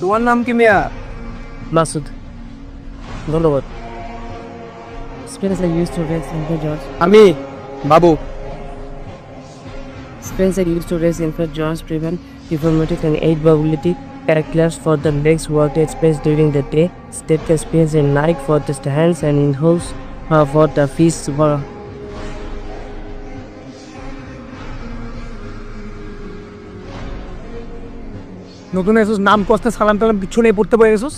তোমার নাম কি মেয়া মাসুদ ধন্যবাদ Spence are used to infant jaws. আমি বাবু Spence are used to raise infant jaws, prevent deformities and aid mobility. Characters for the legs worked space during the day. Step the space in night for the hands and in holes uh, for the feet. For নতুন এসোস নাম কস্তে সালাম টালাম কিছু নেই পড়তে পারে SOS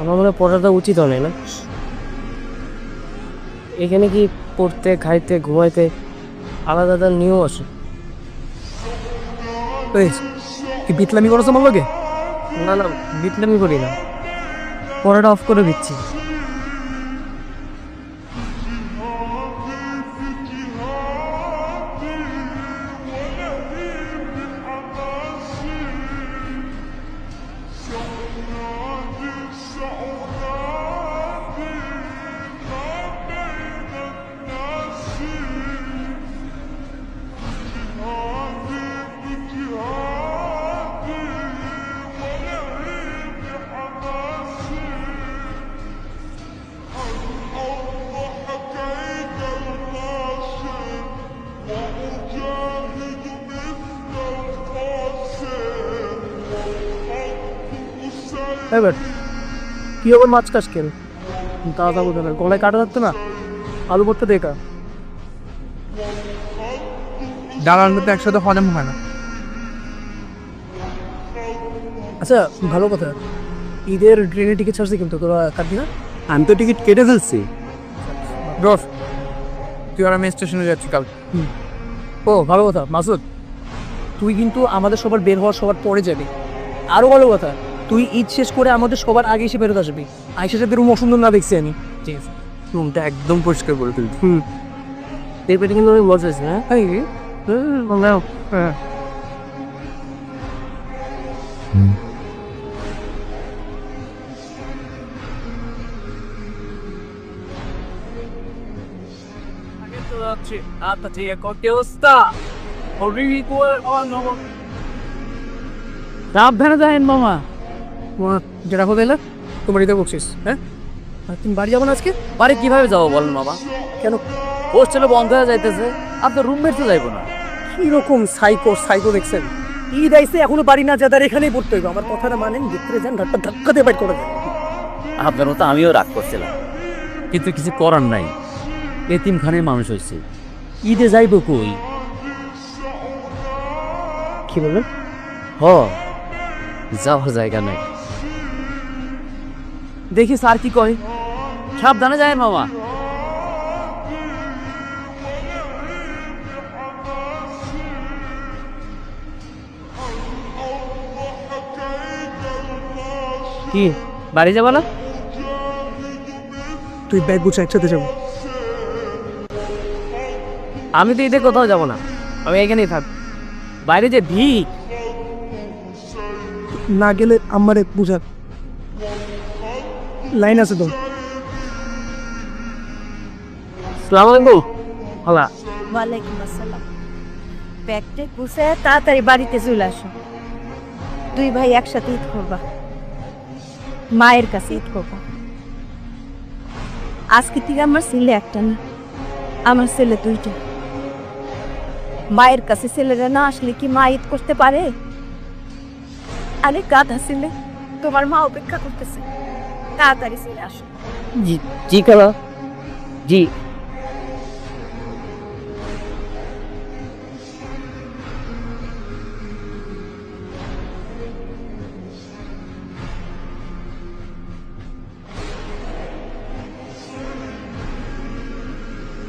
আমার মনে হয় পড়াটা উচিত হয় না। এখানে কি পড়তে খাইতে ঘুমাইতে আলাদা আলাদা নিয়ম আছে? এই, কি বিতলামি করছ আমার লোকে না না বিটলামি করি না। পড়াটা অফ করে দিচ্ছি। I'll এবার কি হবে মাছ কাজ কেন? দাদা বোঝা না গলায় কাটা যাচ্ছে না? আলু ভর্তা দেখা ডাল আলু তো একসাথে হজম হয় না। আচ্ছা ভালো কথা। ঈদের ট্রেনে টিকিট ছাড়ছি কিন্তু তোরা কাটবি না? আমি তো টিকিট কেটে ফেলছি। রস তুই আর আমি স্টেশনে যাচ্ছি কাল। ও ভালো কথা মাসুদ। তুই কিন্তু আমাদের সবার বের হওয়ার সবার পরে যাবি। আরও ভালো কথা। তুই ঈদ শেষ করে আমাদের সবার আগে এসে ফেরত আসবি। আইসা সাথে রুম অসুন্দর না দেখছি আমি। ঠিক আছে। রুমটা একদম পরিষ্কার করে ফেলছি হুম। পেপারটা কিন্তু অনেক মজা আছে হ্যাঁ? এই হ্যাঁ। সাবধানে যাবেন মামা। তোমার যেটা হতে এলে তোমার ঈদে বকছিস হ্যাঁ? আর তুমি বাড়ি যাব না আজকে? বাড়ি কীভাবে যাব বলেন মামা কেন? হোস্টেলে বন্ধ হয়ে যাইতেছে আপনার রুমমেট তো যাইবো না। কীরকম সাইকো সাইকো দেখছেন? ঈদ আইসে এখনও বাড়ি না যাদার এখানেই পড়তে হইবে। আমার কথাটা মানেন ভিতরে যান ধাক্কা ধাক্কা দিয়ে বাইর করে দেন। আপনার মতো আমিও রাগ করছিলাম। কিন্তু কিছু করার নাই। এতিমখানের মানুষ হয়েছে ঈদে যাইব কই? কি বলবেন হ যাওয়ার জায়গা নাই। দেখি স্যার কি কয় সাবধানে যায় মামা কি বাড়ি যাব না তুই ব্যাগ গুছা একসাথে যাব আমি তো ঈদে কোথাও যাব না আমি এখানেই থাক বাইরে যে ভিড় না গেলে আমারে বুঝার লাইন আছে তো। সালাম আলাইকুম। হলা। ওয়ালাইকুম আসসালাম। ব্যাগটা গুছে তাড়াতাড়ি বাড়িতে চলে আসো। দুই ভাই একসাথে ঈদ করবা। মায়ের কাছে ঈদ করবা। আজকে থেকে আমার ছেলে একটা না আমার ছেলে দুইটা। মায়ের কাছে ছেলেরা না আসলে কি মা ঈদ করতে পারে? আরে গাধা ছেলে। তোমার মা অপেক্ষা করতেছে। তাড়াতাড়ি চলে আসো। জি জি খালা। জি।